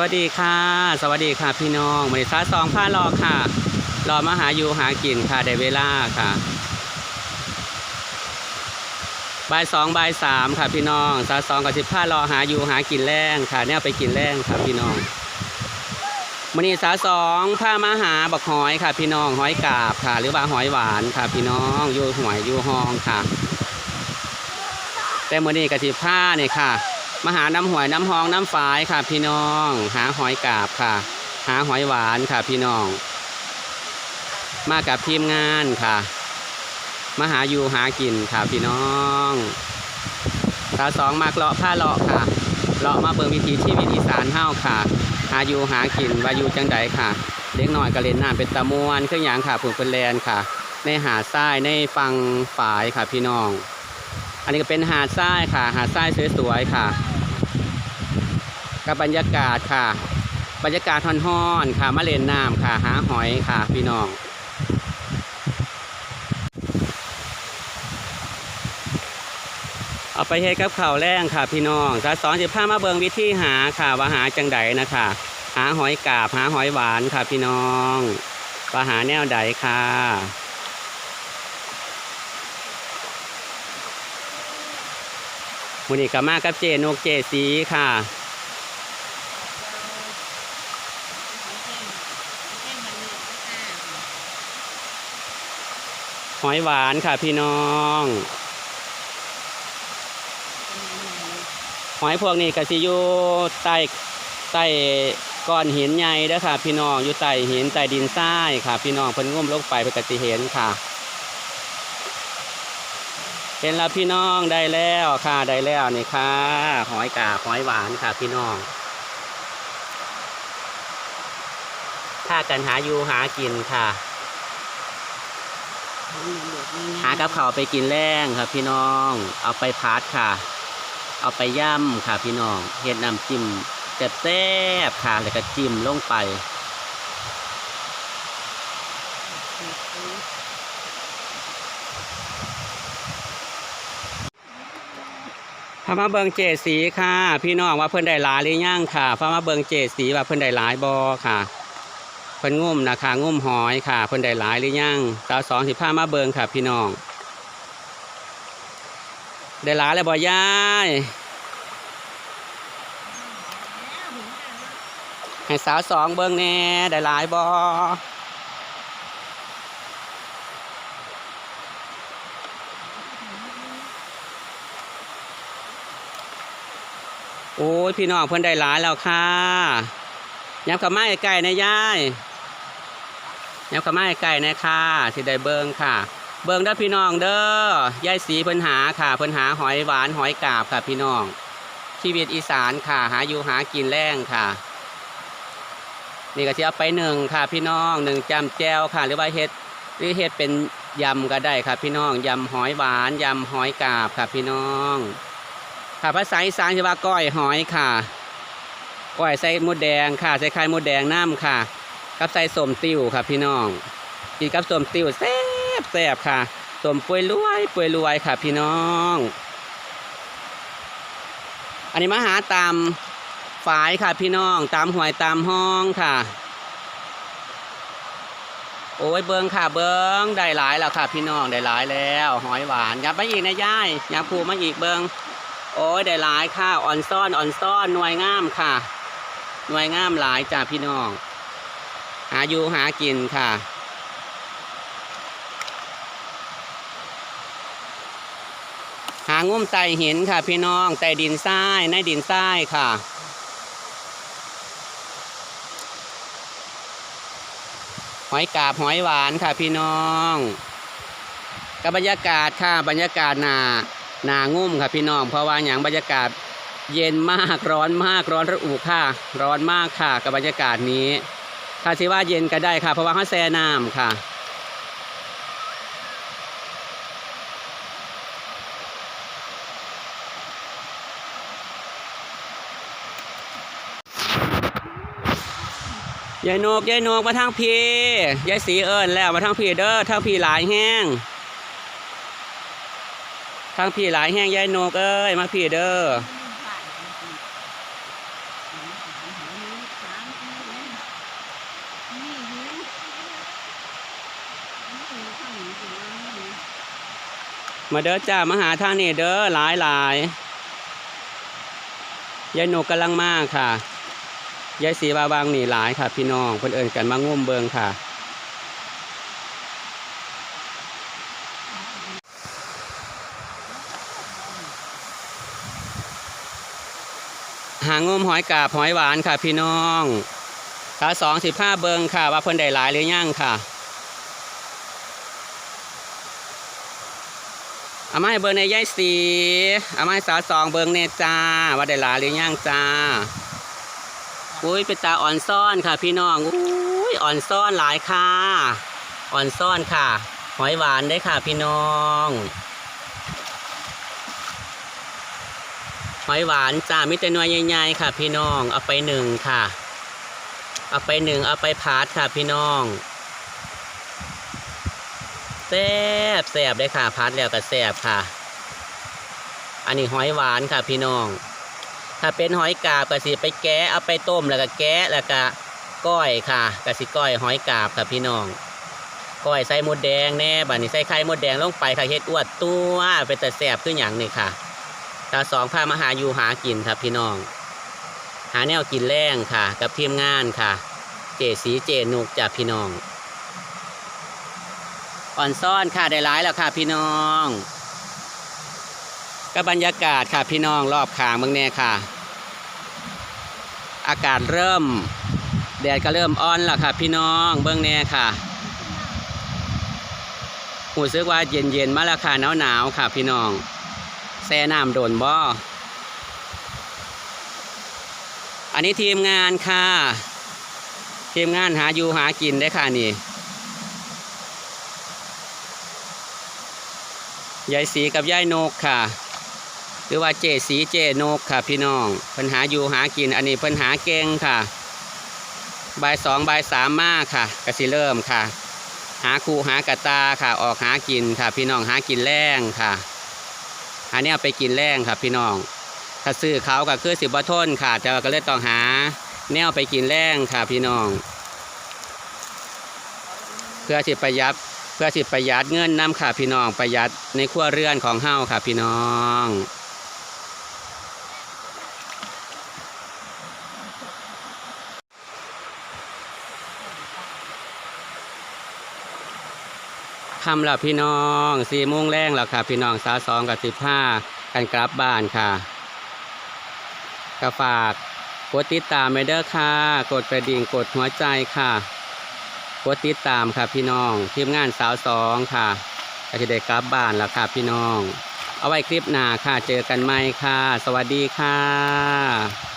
วัสดีค่ะ สวัสดีค่ะพี่น้องบริษัทสองผ้ารอค่ะรอมาหาอยู่หากินค่ะได้เวลาค่ะบ่ายสองบ่ายสามค่ะพี่น้องสาสองกับสิบผ้ารอหาอยู่หากินแรงค่ะเนี่ยไปกินแรงค่ะพี่น้องมันนี้สาสองผ้ามาหาบักหอยค่ะ พี่น้องหอยกาบค่ะ หรือว่าหอยหวานค่ะ พี่น้องอยู่หวยอยู่ห้องค่ะ แต่มื่อนี้กับสิบผ้าเนี่ยค่ะ มาหาน้ำหวยน้ำหองน้ำฝายค่ะ พี่น้อง หาหอยกาบค่ะ หาหอยหวานค่ะ พี่น้อง มากับทีมงานค่ะ มาหาอยู่หากินค่ะพี่น้องตาสองมากเลาะผ้าเลาะค่ะเลาะมาเบิ่งวิถีชีวิตอีสานเฮ้าค่ะ หาอยู่หากินว่าอยู่จังใดค่ะเล็กน้อยก็เล่นน้ำเป็นตะมวนเครื่องหยางค่ะผุนเป็นแลนค่ะ ในหาดทรายในฟังฝายค่ะพี่น้อง อันนี้ก็เป็นหาดทรายค่ะ หาดทรายสวยๆค่ะ กับบรรยากาศค่ะ บรรยากาศฮ้อนๆค่ะมาเล่นน้ำค่ะ หาหอยค่ะ พี่น้องเอาไปเฮ็ดกับข้าวแรงค่ะ พี่น้องสาสอนสิบห้ามาเบิงวิธีหาค่ะว่าหาจังใดนะคะ หาหอยกาบหาหอยหวานค่ะ พี่น้องว่าหาแนวใดค่ะมูนี่ก็มากับเจนกเจสีค่ะ หอยหวานค่ะพี่น้อง หอยพวกนี้ก็สิอยู่ใต้ใต้ก้อนหินใหญ่เด้อค่ะ พี่น้องอยู่ใต้หินใต้ดินทรายค่ะ พี่น้องเพิ่นงุ่มลงไปเพิ่นก็สิเห็นค่ะเห็นแล้วพี่น้องได้แล้วค่ะได้แล้วนี่ค่ะหอยกาหอยหวานค่ะพี่น้องถ้ากันหาอยู่หากินค่ะ หากับข้าไปกินแรงครับพี่น้อง เอาไปพัดค่ะ เอาไปย่ำค่ะพี่น้องเห็ดน้ำจิ้มแซ่บๆค่ะแล้วก็จิ้มลงไปพามาเบิงเจสีค่ะ พี่น้องว่าเพิ่อนได้หลายหรือยังค่ะพามาเบิงเจสีว่าเพิ่อนได้หลายบอค่ะ เพิ่นงุ่มนะคะงุ่มหอยค่ะเพิ่นได้หลายหรือยังสาวสองสิบห้ามาเบิงค่ะ พี่น้อง ได้หลายแล้วบ่ยายให้สาวสองเบิงแน่ได้หลายบ่โอ้ยพี่น้องเพิ่นได้หลายแล้วค่ะยับกับไม้ไก่นะยาย ยับกับไม้ไก่นะค่ะสิได้เบิงค่ะ เบิงเด้อพี่น้องเด้อยายสีเพิ่นหาค่ะเพิ่นหาหอยหวานหอยกาบค่ะพี่น้อง ชีวิตอีสานค่ะ หาอยู่หากินแรงค่ะ นี่ก็จะเอาไปหนึ่งค่ะ พี่น้องหนึ่งจำแจวค่ะ หรือว่าเฮ็ดหรือเฮ็ดเป็นยำก็ได้ค่ะพี่น้องยำหอยหวานยำหอยกาบค่ะพี่น้อง ค่ะภาษาอีสานจะว่าก้อยหอยค่ะก้อยใส่มดแดงค่ะใส่ไข่มดแดงน้ำค่ะ กับใส่สมติ้วค่ะพี่น้องกินกับสมติ้วแซ่บแซ่บค่ะสมป่วยรวยป่วยรวยค่ะพี่น้อง อันนี้มาหาตามฝายค่ะพี่น้อง ตามหวยตามห้องค่ะ โอ้ยเบิงค่ะเบิงได้หลายแล้วค่ะพี่น้องได้หลายแล้ว หอยหวานยับมาอีกนะย่ายยับผูมาอีกเบิงโอ้ยได้หลายค่ะอ่อนซ่อนอ่อนซ่อนหน่วยงามค่ะหน่วยงามหลายจ้าพี่น้อง หาอยู่หากินค่ะ หางุ้มไตหินค่ะ พี่น้องไตดินทรายในดินทรายค่ะหอยกาบหอยหวานค่ะพี่น้องกับบรรยากาศค่ะบรรยากาศหนาหนางุ่มค่ะพี่น้อง เพราะว่าอย่างบรรยากาศเย็นมากร้อนมากร้อนระอุค่ะ ร้อนมากค่ะกับบรรยากาศนี้ ค่ะสิว่าเย็นก็ได้ค่ะ เพราะว่าเขาแช่น้ำค่ะยายนกยายนกมาทางพี่ยายสีเอิญแล้วมาทางพี่เด้อทางพี่หลายแห้งทางพี่หลายแห้งยายนกเอ้ยมาพี่เด้อ มาเด้อจ้ามาหาทางนี่เด้อหลายหลายยายหนกกำลังมากค่ะยายสีบาบางนี่หลายค่ะ พี่น้องคนเอินกันมางุ่มเบิงค่ะ หางมหอยกาบหอยหวานค่ะ พี่น้องขาสองสิบห้าเบิงค่ะ ว่าเพิ่นได้หลายหรือยังค่ะ อามาให้เบิงในยายสีอามาให้สาวสองเบิงเนจ้าว่าได้ลาหรือยังจ้าอุ้ยเป็นตาอ่อนซ่อนค่ะ พี่น้องอุ้ยอ่อนซ่อนหลายค่ะ อ่อนซ่อนค่ะ หอยหวานได้ค่ะ พี่น้อง หอยหวานจ้ามิแต่หนวยใหญ่ๆค่ะ พี่น้อง เอาไปหนึ่งค่ะ เอาไปหนึ่งเอาไปพาดค่ะ พี่น้อง บแซบได้ค่ะพัดแล้วก็แซบค่ะ อันนี้หอยหวานค่ะพี่น้อง ถ้าเป็นหอยกาบก็สิไปแกะเอาไปต้มแล้วก็แกะแล้วก็ก้อยค่ะก็สิก้อยหอยกาบค่ะพี่น้องก้อยใส่มดแดงแน่บัดนี้ใส่ไข่มดแดงลงไปค่ะเฮ็ดอวดตัวเป็นแต่แซ่บขึ้นอย่างนี่ค่ะตาสองพามาหาอยู่หากินครับพี่น้อง หาแนวกินแรงค่ะ กับทีมงานค่ะ เจสีเจนุกจากพี่น้อง อ่อนซ่อนค่ะได้ร้ายแล้วค่ะพี่น้องก็บรรยากาศค่ะพี่น้องรอบขางเมืองแน่ค่ะ อากาศเริ่ม แดดก็เริ่มอ่อนแล้วค่ะ พี่น้องเบื้องแน่ค่ะหูซึกว่าเย็นเย็นมาแล้วค่ะหนาวหนาวค่ะ พี่น้องแซ่น้ำโดนบ่ออันนี้ทีมงานค่ะ ทีมงานหาอยู่หากินได้ค่ะนี่ ยายสีกับยายนกค่ะ หรือว่าเจสีเจนกค่ะ พี่น้องเพิ่นหาอยู่หากินอันนี้เพิ่นหาเก่งค่ะบ่ายสองบ่ายสามมาค่ะกสิเริ่มค่ะ หาคู่หากระตาค่ะ ออกหากินค่ะ พี่น้องหากินแรงค่ะหาเนี่ยไปกินแรงค่ะ พี่น้องถ้าซื้อเขาก็คือสิบบัทนค่ะ แต่ก็เลยต้องหา แนวไปกินแรงค่ะ พี่น้อง เพื่อที่ประยัด เพื่อสิประหยัดเงินน้ำค่ะพี่น้องประหยัดในครัวเรือนของเฮาค่ะพี่น้องทำแล้วพี่น้องสี่โมงแรงแล้วค่ะ พี่น้องสาสองกับสิบห้ากันกลับบ้านค่ะก็ฝากกดติดตามไปเด้อค่ะ กดกระดิ่งกดหัวใจค่ะ กดติดตามค่ะพี่น้อง ทีมงานสาวสองค่ะก็จะได้กลับบ้านแล้วค่ะพี่น้อง เอาไว้คลิปหน้าค่ะ เจอกันไหมค่ะ สวัสดีค่ะ